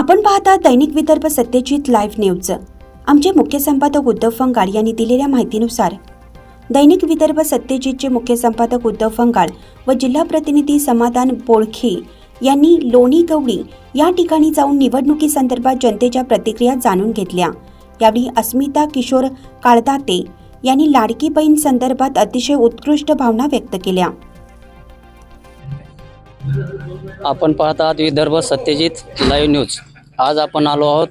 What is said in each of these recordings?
आपण पाहता दैनिक Vidarbha Satyajit live news. आमचे मुख्य संपादक उद्धव फंगाळ यांनी दिलेल्या माहितीनुसार दैनिक विदर्भ सत्यजितचे मुख्य संपादक उद्धव फंगाळ व जिल्हा प्रतिनिधी समाधान बोळखे यांनी लोणी गवळी या ठिकाणी जाऊन निवडणुकीसंदर्भात जनतेच्या प्रतिक्रिया जाणून घेतल्या. यावेळी अस्मिता किशोर काळदाते यांनी लाडकी बहीण संदर्भात अतिशय उत्कृष्ट भावना व्यक्त केल्या. आपण पाहत आहात विदर्भ सत्यजित लाईव्ह न्यूज. आज आपण आलो आहोत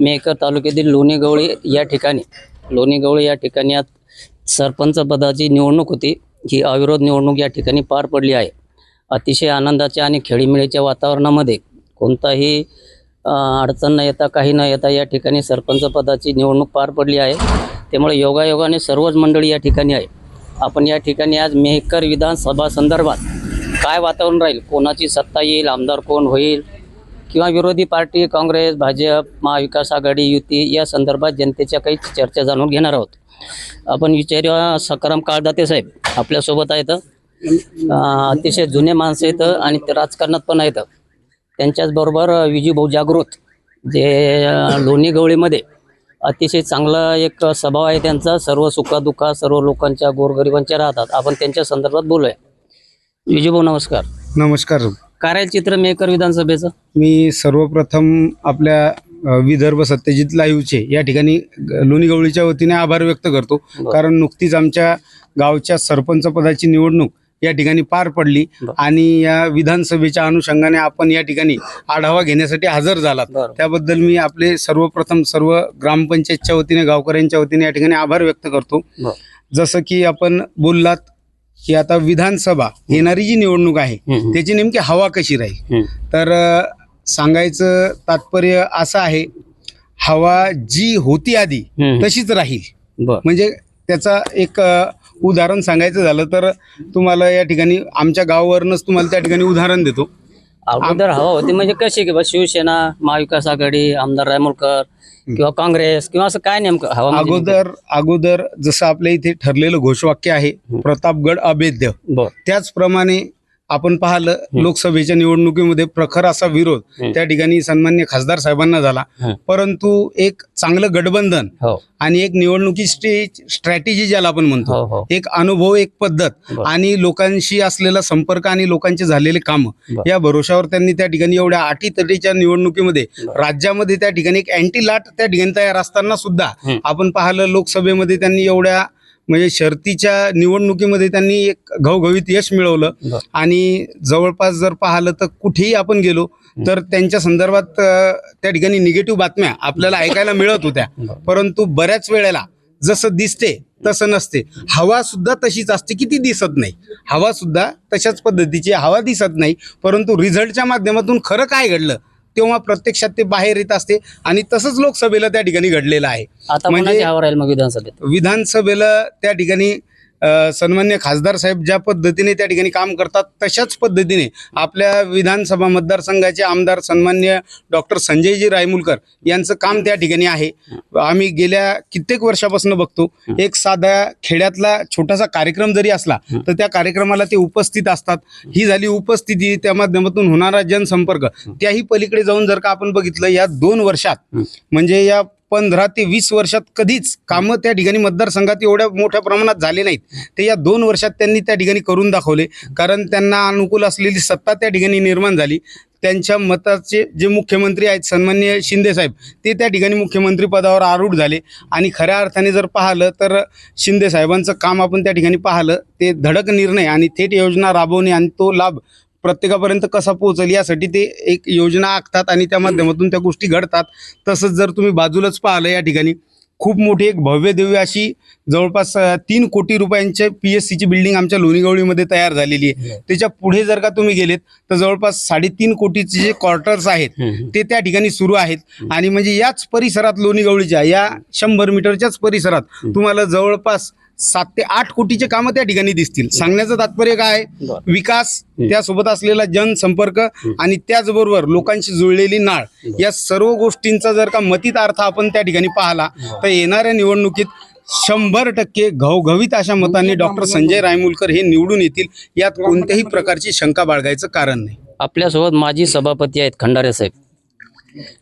मेहकर तालुक्यातील लोणी गवळी या ठिकाणी. लोणी गवळी या ठिकाणी आज सरपंच पदाची निवडणूक होती. ही अविरोध निवडणूक या ठिकाणी पार पडली आहे. अतिशय आनंदाच्या आणि खेळीमेळीच्या वातावरणामध्ये कोणताही अडचण न येता काही न येता या ठिकाणी सरपंच पदाची निवडणूक पार पडली आहे. त्यामुळे योगायोगाने सर्वच मंडळी या ठिकाणी आहे आपण या ठिकाणी आज मेहकर विधानसभा संदर्भात काय वातावरण राहील? कोणाची सत्ता येईल? आमदार कोण होईल? किंवा विरोधी पार्टी काँग्रेस भाजप महाविकास आघाडी युती या संदर्भात जनतेच्या काही चर्चा जाणून घेणार आहोत. आपण विचारूया सकाराम काळदाते साहेब आपल्यासोबत आहेत. अतिशय जुने माणसं आहेत आणि ते राजकारणात पण आहेत. त्यांच्याचबरोबर विजूभाऊ जागृत जे लोणी गवळीमध्ये अतिशय चांगला एक स्वभाव आहे त्यांचा. सर्व सुखादुखा सर्व लोकांच्या गोरगरिबांच्या राहतात. आपण त्यांच्या संदर्भात बोलूया. विजूभाऊ नमस्कार. नमस्कार. काय राहील चित्र मेकर विधानसभेचं मी सर्वप्रथम आपल्या विदर्भ सत्यजित लाईव्हचे या ठिकाणी ग- लोणी गवळीच्या वतीने आभार व्यक्त करतो. कारण नुकतीच आमच्या गावच्या सरपंच पदाची निवडणूक या ठिकाणी पार पडली. आणि या विधानसभेच्या अनुषंगाने आपण या ठिकाणी आढावा घेण्यासाठी हजर झालात बरं. त्याबद्दल मी आपले सर्वप्रथम सर्व ग्रामपंचायतच्या वतीने गावकऱ्यांच्या वतीने या ठिकाणी आभार व्यक्त करतो. जसं की आपण बोललात की आता विधानसभा येणारी जी निवडणूक आहे. त्याची नेमकी हवा कशी राहील. तर सांगायचं तात्पर्य असं आहे हवा जी होती आधी. तशीच राहील म्हणजे त्याचा एक उदाहरण सांगायचं झालं तर तुम्हाला या ठिकाणी आमच्या गावावरूनच तुम्हाला त्या ठिकाणी उदाहरण देतो अगोदर हवा होती म्हणजे कशी की बा शिवसेना महाविकास आघाडी आमदार रायमुलकर किंवा काँग्रेस किंवा असं काय नेमकं हवा म्हणजे अगोदर अगोदर जसं आपल्या इथे ठरलेलं घोषवाक्य आहे प्रतापगड अभेद्य. त्याचप्रमाणे आपण पाहिलं लोकसभेच्या निवडणुकीमध्ये प्रखर असा विरोध. त्या ठिकाणी सन्मान्य खासदार साहेबांना झाला. परंतु एक चांगलं गठबंधन हो आणि एक निवडणुकी स्ट्रॅटेजी ज्याला आपण म्हणतो हो हो एक अनुभव एक पद्धत. आणि लोकांशी असलेला संपर्क आणि लोकांचे झालेले काम. या भरोशावर त्यांनी त्या ठिकाणी एवढ्या अटीतटीच्या निवडणुकीमध्ये. राज्यामध्ये त्या ठिकाणी एक अँटी लाट त्या ठिकाणी तयार असताना सुद्धा. आपण पाहिलं लोकसभेमध्ये त्यांनी एवढ्या म्हणजे शर्तीच्या निवडणुकीमध्ये त्यांनी एक घवघवीत यश मिळवलं. आणि जवळपास जर पाहिलं तर कुठेही आपण गेलो तर त्यांच्या संदर्भात त्या ठिकाणी निगेटिव्ह बातम्या आपल्याला ऐकायला मिळत होत्या. परंतु बऱ्याच वेळेला जसं दिसते तसं नसते. हवा सुद्धा तशीच असते की ती दिसत नाही. हवा सुद्धा तशाच पद्धतीची हवा दिसत नाही. परंतु रिझल्टच्या माध्यमातून खरं काय घडलं? तेव्हा प्रत्यक्षात ते बाहेर येत असते. आणि तसंच लोकसभेला त्या ठिकाणी घडलेलं आहे. आता म्हणजे- मग विधानसभेत? विधानसभेला त्या ठिकाणी सन्मान्य खासदार साहेब ज्या पद्धतीने त्या ठिकाणी काम करतात तशाच पद्धतीने आपल्या विधानसभा मतदारसंघाचे आमदार सन्मान्य डॉक्टर संजयजी रायमुलकर यांचं काम त्या ठिकाणी आहे. आम्ही गेल्या कित्येक वर्षापासून बघतो एक साधा खेड्यातला छोटासा कार्यक्रम जरी असला तर त्या कार्यक्रमाला ते उपस्थित असतात. ही झाली उपस्थिती त्या माध्यमातून होणारा जनसंपर्क त्याही पलीकडे जाऊन जर का आपण बघितलं या दोन वर्षात म्हणजे या पंधरा ते वीस वर्षात कधीच कामं त्या ठिकाणी मतदारसंघात एवढ्या मोठ्या प्रमाणात झाले नाहीत. ते या दोन वर्षात त्यांनी त्या ठिकाणी करून दाखवले. कारण त्यांना अनुकूल असलेली सत्ता त्या ठिकाणी निर्माण झाली. त्यांच्या मताचे जे मुख्यमंत्री आहेत सन्मान्य शिंदेसाहेब ते त्या ठिकाणी मुख्यमंत्री पदावर आरूढ झाले. आणि खऱ्या अर्थाने जर पाहिलं तर शिंदेसाहेबांचं काम आपण त्या ठिकाणी पाहिलं ते धडक निर्णय आणि थेट योजना राबवणे आणि तो लाभ प्रत्येकापर्यंत कसा पोहोचेल यासाठी ते एक योजना आखतात आणि त्या माध्यमातून त्या गोष्टी घडतात. तसंच जर तुम्ही बाजूलाच पाहिलं या ठिकाणी खूप मोठी एक भव्य दिव्य अशी जवळपास तीन कोटी रुपयांचे पी एस सीची बिल्डिंग आमच्या लोणीगवळीमध्ये तयार झालेली आहे. त्याच्या पुढे जर का तुम्ही गेलेत तर जवळपास साडेतीन कोटीचे जे क्वार्टर्स आहेत. ते त्या ठिकाणी सुरू आहेत. आणि म्हणजे याच परिसरात लोणीगवळीच्या या शंभर मीटरच्याच परिसरात तुम्हाला जवळपास सात ते आठ कोटीचे कामं त्या ठिकाणी दिसतील. सांगण्याचं तात्पर्य काय? आहे? विकास त्यासोबत असलेला जनसंपर्क आणि त्याचबरोबर लोकांशी जुळलेली नाळ या सर्व गोष्टींचा जर का मतीत अर्थ आपण त्या ठिकाणी पाहिला तर येणाऱ्या निवडणुकीत शंभर टक्के घवघवीत अशा मतांनी डॉक्टर संजय रायमुलकर हे निवडून येतील यात कोणत्याही प्रकारची शंका बाळगायचं कारण नाही. आपल्यासोबत माजी सभापती आहेत खंडारे साहेब.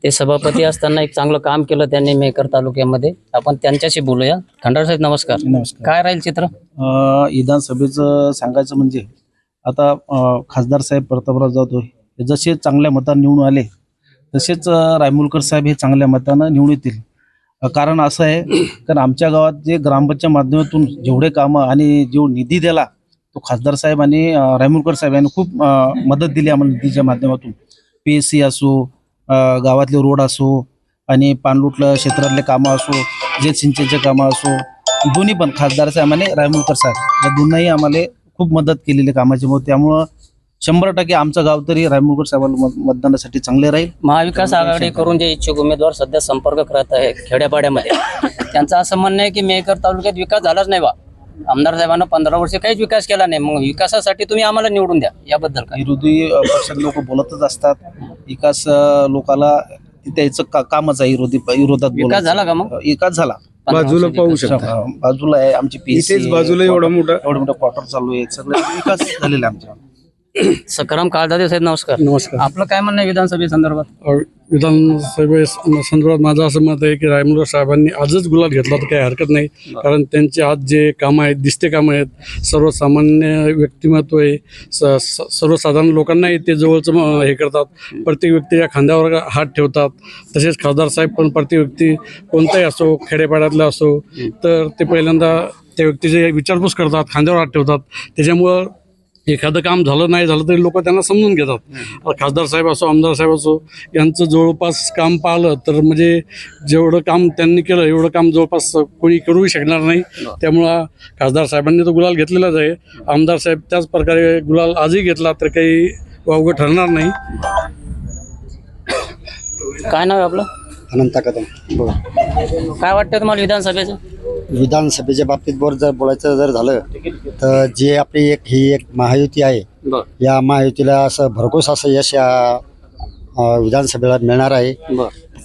ते सभापती असताना एक चांगलं काम केलं त्यांनी मेकर तालुक्यामध्ये. आपण त्यांच्याशी बोलूया. खंडार साहेब नमस्कार. नमस्कार. काय राहील चित्र? विधानसभेचं सांगायचं म्हणजे आता खासदार साहेब प्रतापराव जाधव हे जसे चांगल्या मतानं निवडून आले तसेच रायमुलकर साहेब हे चांगल्या मतानं निवडून येतील. कारण असं आहे कारण आमच्या गावात जे ग्रामपंचायत माध्यमातून जेवढे कामं आणि जो निधी दिला तो खासदार साहेब आणि रायमुलकर साहेब यांनी खूप मदत दिली आम्हाला निधीच्या माध्यमातून. पी एस सी असो गावातले रोड असो आणि पाणलोटलं क्षेत्रातले कामं असो जे सिंचनचे कामं असो दोन्ही पण खासदार साहेब आणि रायमुलकर साहेब या दोनही आम्हाला खूप मदत केलेली कामाची. मग त्यामुळं शंभर टक्के आमचं गाव तरी रायमुलकर साहेबांना मतदानासाठी चांगले राहील. महाविकास आघाडी करून जे इच्छुक उमेदवार सध्या संपर्क करत आहे खेड्यापाड्यामध्ये त्यांचं असं म्हणणं आहे की मेकर तालुक्यात विकास झालाच नाही बा. आमदार साहेबांना पंधरा वर्ष काहीच विकास केला नाही. मग विकासासाठी तुम्ही आम्हाला निवडून द्या याबद्दल काय? विरोधी पक्षात लोक बोलतच असतात. विकास लोकाला त्याचं का कामच आहे विरोधी विरोधात विकास. झाला का मग? विकास झाला. बाजूला पाहू. शकता. बाजूला आहे आमची इथेच बाजूला एवढा मोठा एवढं मोठं क्वार्टर चालू आहे. सगळं विकास झालेला आहे आमच्या सकाराम काळदादे साहेब नमस्कार. नमस्कार. आपलं काय म्हणणं आहे विधानसभेसंदर्भात विधानसभे संदर्भात माझं असं मत आहे की रायमुलकर साहेबांनी आजच गुलाल घेतला तर काही हरकत नाही. कारण त्यांचे आज जे कामं आहेत दिसते कामं आहेत सर्वसामान्य व्यक्तिमत्व आहे. स स- सर्वसाधारण लोकांनाही ते जवळचं म- हे करतात. प्रत्येक व्यक्तीच्या खांद्यावर हात ठेवतात. तसेच खासदार साहेब पण प्रत्येक व्यक्ती कोणताही असो खेडेपाड्यातला असो तर ते पहिल्यांदा त्या व्यक्तीचे विचारपूस करतात खांद्यावर हात ठेवतात. त्याच्यामुळं एखादं काम झालं नाही झालं तरी लोक त्यांना समजून घेतात. खासदार साहेब असो आमदार साहेब असो यांचं जवळपास काम पाहिलं तर म्हणजे जेवढं काम त्यांनी केलं एवढं काम जवळपास कोणी करूही शकणार नाही. त्यामुळं खासदार साहेबांनी तो गुलाल घेतलेलाच आहे. आमदार साहेब त्याच प्रकारे गुलाल आजही घेतला तर काही वावगं ठरणार नाही. काय नाव आहे आपलं? अनंत कदम काय वाटतं तुम्हाला विधानसभेचं? विधानसभेच्या बाबतीत वर जर बोलायचं जर झालं तर जे आपली एक ही एक महायुती आहे या महायुतीला असं भरघोस असं यश या विधानसभेला मिळणार आहे.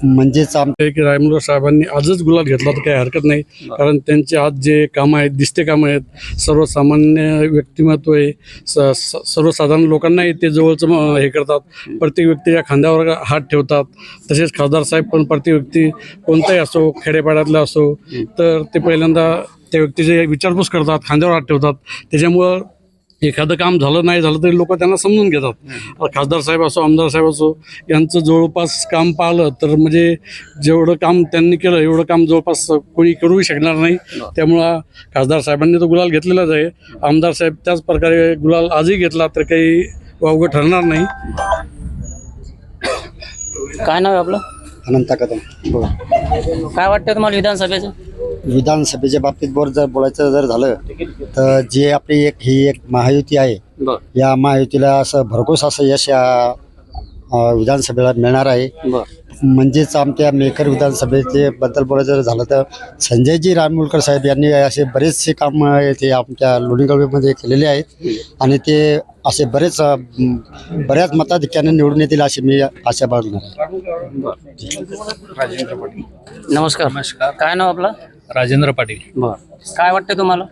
म्हणजेच आम आहे की रायमुलकर साहेबांनी आजच गुलाल घेतला तर काही हरकत नाही. कारण त्यांचे आज जे कामं आहेत दिसते कामं आहेत सर्वसामान्य व्यक्तिमत्व आहे. स स- सर्वसाधारण लोकांनाही ते जवळचं हे करतात. प्रत्येक व्यक्तीच्या खांद्यावर हात ठेवतात. तसेच खासदार साहेब पण प्रत्येक व्यक्ती कोणताही असो खेडेपाड्यातला असो तर ते पहिल्यांदा त्या व्यक्तीचे विचारपूस करतात खांद्यावर हात ठेवतात. त्याच्यामुळं एखादं काम झालं नाही झालं तरी लोक त्यांना समजून घेतात. खासदार साहेब असो आमदार साहेब असो यांचं जवळपास काम पाहिलं तर म्हणजे जेवढं काम त्यांनी केलं एवढं काम जवळपास कोणी करूही शकणार नाही. त्यामुळं खासदार साहेबांनी तो गुलाल घेतलेलाच आहे. आमदार साहेब त्याच प्रकारे गुलाल आजही घेतला तर काही वावगं ठरणार नाही. काय नाव आहे आपलं? अनंत कदम काय वाटतं तुम्हाला विधानसभेचं? विधानसभेच्या बाबतीत वर जर बोलायचं जर झालं तर जे आपली एक ही एक महायुती आहे या महायुतीला असं भरघोस असं यश या विधानसभेला मिळणार आहे. म्हणजेच आमच्या मेकर विधानसभेचे बद्दल बोलायचं जर झालं तर संजयजी राममुलकर साहेब यांनी असे बरेचसे काम ते आमच्या लोणीगळवीमध्ये केलेले आहेत. आणि ते असे बरेच बऱ्याच मताधिक्याने निवडून येतील अशी मी आशा बाळगणार आहे. नमस्कार. काय नाव आपलं? राजेंद्र पाटील बर काय वाटतं तुम्हाला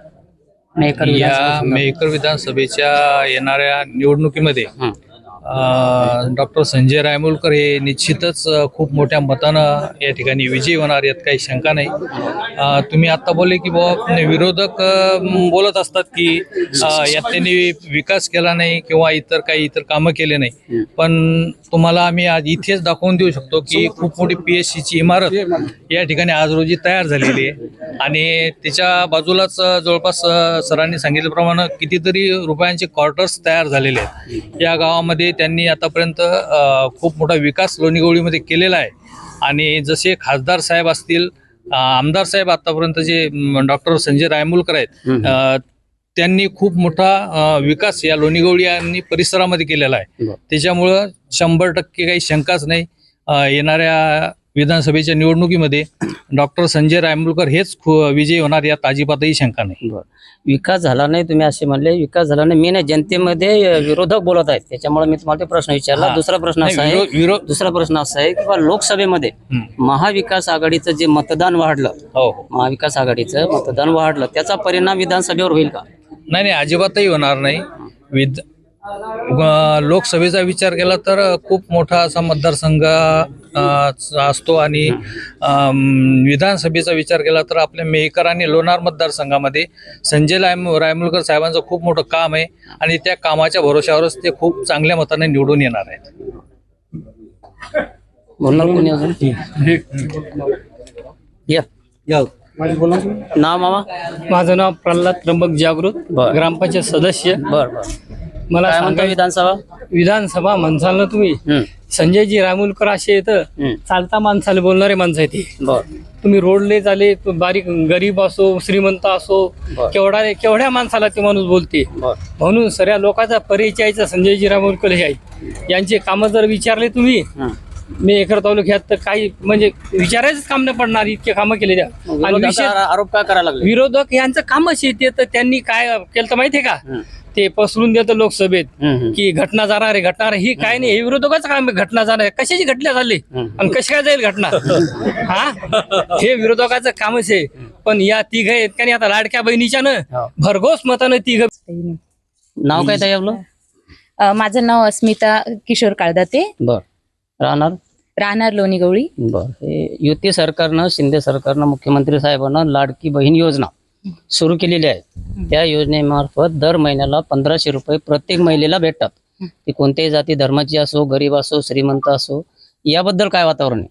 मेकर या विधानसभेसंदर्भात? मेकर विधानसभेच्या येणाऱ्या निवडणुकीमध्ये हं. डॉक्टर संजय रायमुलकर हे निश्चितच खूप मोठ्या मतानं या ठिकाणी विजयी होणार यात काही शंका नाही. तुम्ही आत्ता बोलले की बाबा विरोधक बोलत असतात की यात त्यांनी विकास केला नाही किंवा इतर काही इतर कामं केले नाही. पण तुम्हाला आम्ही आज इथेच दाखवून देऊ शकतो की खूप मोठी पी एच सीची इमारत या ठिकाणी आज रोजी तयार झालेली आहे. आणि त्याच्या बाजूलाच जवळपास सरांनी सांगितल्याप्रमाणे कितीतरी रुपयांचे क्वार्टर्स तयार झालेले आहेत. या गावामध्ये त्यांनी आतापर्यंत खूप मोठा विकास लोणीगवळीमध्ये केलेला आहे. आणि जसे खासदार साहेब असतील आमदार साहेब आतापर्यंत जे डॉक्टर संजय रायमुलकर आहेत त्यांनी खूप मोठा विकास या लोणीगवळी आणि परिसरामध्ये केलेला आहे. त्याच्यामुळं शंभर टक्के काही शंकाच नाही येणाऱ्या विधानसभेच्या निवडणुकीमध्ये डॉक्टर संजय रायमुलकर हेच विजयी होणार यात अजिबातही शंका नाही. विकास झाला नाही तुम्ही असे म्हणले. विकास झाला नाही. मी नाही जनतेमध्ये विरोधक बोलत आहेत. त्याच्यामुळे मी तुम्हाला ते प्रश्न विचारला. दुसरा प्रश्न असा आहे दुसरा प्रश्न असा आहे की बा लोकसभेमध्ये. महाविकास आघाडीचं जे मतदान वाढलं हो हो. महाविकास आघाडीचं मतदान वाढलं त्याचा परिणाम विधानसभेवर होईल का? नाही नाही अजिबातही होणार नाही. विद लोकसभेचा विचार केला तर खूप मोठा असा मतदारसंघ असतो आणि विधानसभेचा विचार केला तर आपल्या मेहकर आणि लोणार मतदारसंघामध्ये संजय रायम रायमुलकर साहेबांचं खूप मोठं काम आहे आणि त्या कामाच्या भरोश्यावरच ते खूप चांगल्या मताने निवडून येणार आहेत. नाव मामा? माझं नाव प्रल्हाद त्र्यंबक जागृत. ग्रामपंचायत सदस्य. बर बर. मला काय म्हणतो सांगायचं विधानसभा? विधानसभा म्हणसाल ना तुम्ही. संजयजी रामुलकर असे येतं चालता माणसाला बोलणारे माणसं आहे ते. बर. तुम्ही रोडले झाले बारीक गरीब असो श्रीमंत असो बर. केवढा केवढ्या माणसाला ते माणूस बोलते. बर. म्हणून सगळ्या लोकांचा परिचयाचा संजयजी रामुलकर हे आहे यांचे कामं जर विचारले तुम्ही हं. मी एकर तालुक्यात तर काही म्हणजे विचारायचंच काम नाही पडणार इतके कामं केले त्या आणि विशेष आरोप काय करायला लागले? विरोधक यांचं कामच येते तर त्यांनी काय केलं तर माहितीये का. ते पसरून देतं लोकसभेत. की घटना जाणार आहे घटना ही काय नाही हे विरोधकाच काम आहे, घटना जाणार आहे. कशाची घटना झाली. आणि कशी काय जाईल घटना? हा? हे विरोधकाचं कामच आहे पण या तिघ आहेत का नाही आता लाडक्या बहिणीच्या न हो. भरघोस मतानं तिघ नाव काय ताई आपलं? माझं नाव अस्मिता किशोर काळदाते. बर. राहणार? राहणार लोणी गवळी. बर. हे युती सरकारनं शिंदे सरकारनं मुख्यमंत्री साहेबांना लाडकी बहीण योजना सुरू केलेली आहे. त्या योजनेमार्फत दर महिन्याला पंधराशे रुपये प्रत्येक महिलेला भेटतात. ती कोणत्याही जाती धर्माची असो गरीब असो श्रीमंत असो याबद्दल काय वातावरण आहे?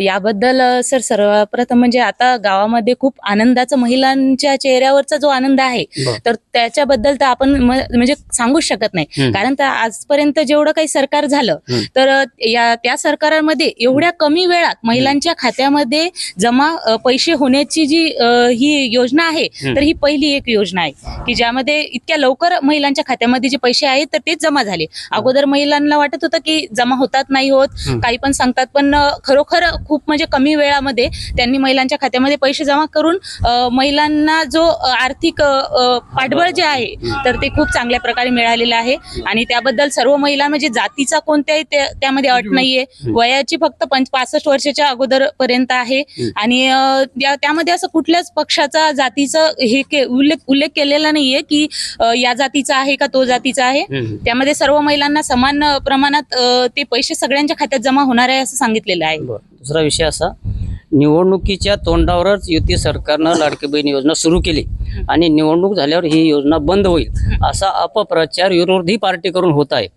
याबद्दल सर सर्वप्रथम म्हणजे आता गावामध्ये खूप आनंदाचा महिलांच्या चेहऱ्यावरचा जो आनंद आहे. तर त्याच्याबद्दल तर आपण म्हणजे सांगूच शकत नाही. कारण तर आजपर्यंत जेवढं काही सरकार झालं. तर या त्या सरकारामध्ये एवढ्या कमी वेळात महिलांच्या खात्यामध्ये जमा पैसे होण्याची जी ही योजना आहे. तर ही पहिली एक योजना आहे की ज्यामध्ये इतक्या लवकर महिलांच्या खात्यामध्ये जे पैसे आहेत तर तेच जमा झाले अगोदर महिलांना वाटत होतं की जमा होतात नाही होत. काही पण सांगतात पण खरोखर खूप म्हणजे कमी वेळामध्ये त्यांनी महिलांच्या खात्यामध्ये पैसे जमा करून महिलांना जो आर्थिक पाठबळ जे आहे तर ते खूप चांगल्या प्रकारे मिळालेलं आहे. आणि त्याबद्दल सर्व महिला म्हणजे जातीचा कोणत्याही त्या- त्यामध्ये अट नाहीये. वयाची फक्त पंच पासष्ट वर्षाच्या अगोदर पर्यंत आहे. आणि त्यामध्ये असं कुठल्याच पक्षाचा जातीचं हे उल्लेख उल्लेख केलेला नाहीये की या जातीचा आहे का तो जातीचा आहे. त्यामध्ये सर्व महिलांना समान प्रमाणात ते पैसे सगळ्यांच्या खात्यात जमा होणार आहे असं सांगितलेलं आहे. दुसरा विषय असा निवडणुकीच्या तोंडावरच युती सरकारनं लाडकी बहीण योजना सुरू केली. आणि निवडणूक झाल्यावर ही योजना बंद होईल. असा अपप्रचार विरोधी पार्टीकडून होत आहे.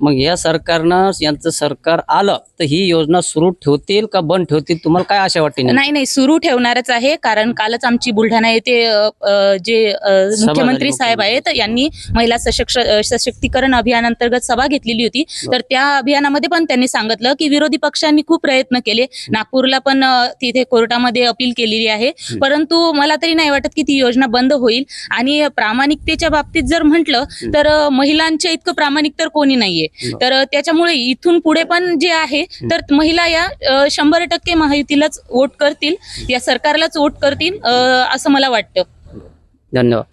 मग या सरकारनं यांचं सरकार आलं तर ही योजना सुरू ठेवतील का बंद ठेवतील? तुम्हाला काय आशा वाटते? नाही नाही सुरू ठेवणारच आहे. कारण कालच आमची बुलढाणा येथे जे मुख्यमंत्री साहेब आहेत यांनी महिला सशक्त सशक्तीकरण अभियानांतर्गत सभा घेतलेली होती. तर त्या अभियानामध्ये पण त्यांनी सांगितलं की विरोधी पक्षांनी खूप प्रयत्न केले. नागपूरला पण तिथे कोर्टामध्ये अपील केलेली आहे. परंतु मला तरी नाही वाटत की ती योजना बंद होईल. आणि प्रामाणिकतेच्या बाबतीत जर म्हटलं तर महिलांच्या इतकं प्रामाणिक तर कोणी नाहीये. तर त्याच्यामुळे इथून पुढे पण जे आहे तर महिला या शंभर टक्के महायुतीलाच वोट करतील. या सरकारलाच वोट करतील असं मला वाटतं. धन्यवाद.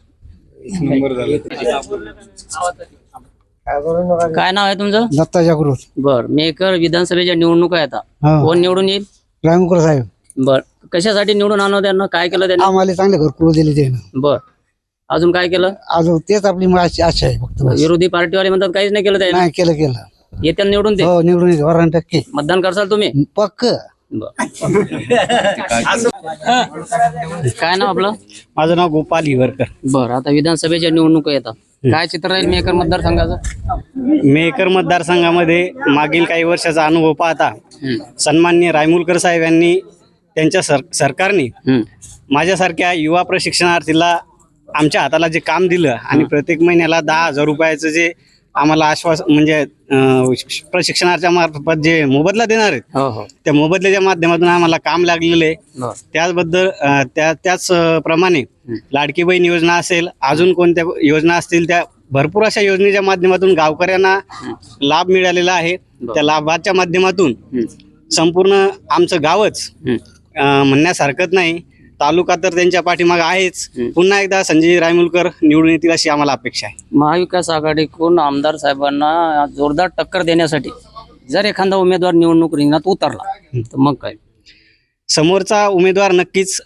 काय नाव आहे तुमचं? दत्ता जागृत बर मेकर विधानसभेच्या निवडणूक आहे आता. हा. कोण निवडून येईल? रामकर साहेब. बर. कशासाठी निवडून आणलं त्यांना? काय केलं त्यांनी? आम्हाला चांगले घरकुल दिले ते बर. अजून काय केलं? अजून तेच आपली आशा आशा आहे फक्त बस. विरोधी पार्टीवाले म्हणतात काहीच नाही केलं त्याने. नाही केलं केलं. येत्या निवडून ते? हो निवडून येते वरण टक्के. मतदान करसाल तुम्ही? पक्क. बर. काय नाव आपलं? माझं नाव गोपाल हिवरकर. बर आता विधानसभेच्या निवडणुका येतात. काय चित्र राहील मेकर मतदारसंघाचं? मेकर मतदारसंघामध्ये मागील काही वर्षाचा अनुभव पाहता हम्म. सन्माननीय रायमुलकर साहेब यांनी त्यांच्या सर सरकारने. माझ्यासारख्या युवा प्रशिक्षणार्थीला आमच्या हाताला जे काम दिलं आणि प्रत्येक महिन्याला दहा हजार रुपयाचं जे आम्हाला आश्वास म्हणजे प्रशिक्षणाच्या मार्फत जे मोबदला देणार आहेत हो हो. त्या मोबदल्याच्या माध्यमातून आम्हाला काम लागलेलं आहे. त्याचबद्दल त्या त्याच प्रमाणे लाडकी बहीण योजना असेल अजून कोणत्या योजना असतील त्या भरपूर अशा योजनेच्या माध्यमातून गावकऱ्यांना लाभ मिळालेला आहे. त्या लाभाच्या माध्यमातून. संपूर्ण आमचं गावच म्हणण्यास हरकत नाही. तालुका तर त्यांच्या पाठीमागे आहेच. पुन्हा एकदा संजय रायमुलकर निवडून येतील अशी आम्हाला अपेक्षा आहे. महाविकास आघाडीकडून आमदार साहेबांना जोरदार टक्कर देण्यासाठी जर एखादा उमेदवार निवडणूक रिंगणात उतरला तर मग काय? समोरचा उमेदवार नक्कीच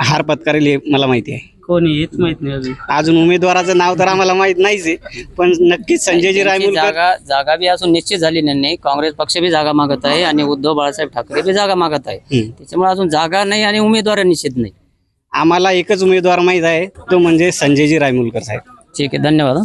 हार पत्करेल हे मला माहिती आहे. कोणी हेच माहीत नाही अजून. अजून उमेदवाराचं नाव तर आम्हाला माहीत नाहीच आहे पण नक्कीच संजयजी त्यांची रायमुलकर जागा जागा बी अजून निश्चित झाली नाही. काँग्रेस पक्ष बी जागा मागत आहे आणि उद्धव बाळासाहेब ठाकरे बी जागा मागत आहे. हम्म. त्याच्यामुळे अजून जागा नाही आणि उमेदवार निश्चित नाही. आम्हाला एकच उमेदवार माहीत आहे तो म्हणजे संजयजी रायमुलकर साहेब. ठीक आहे धन्यवाद हं.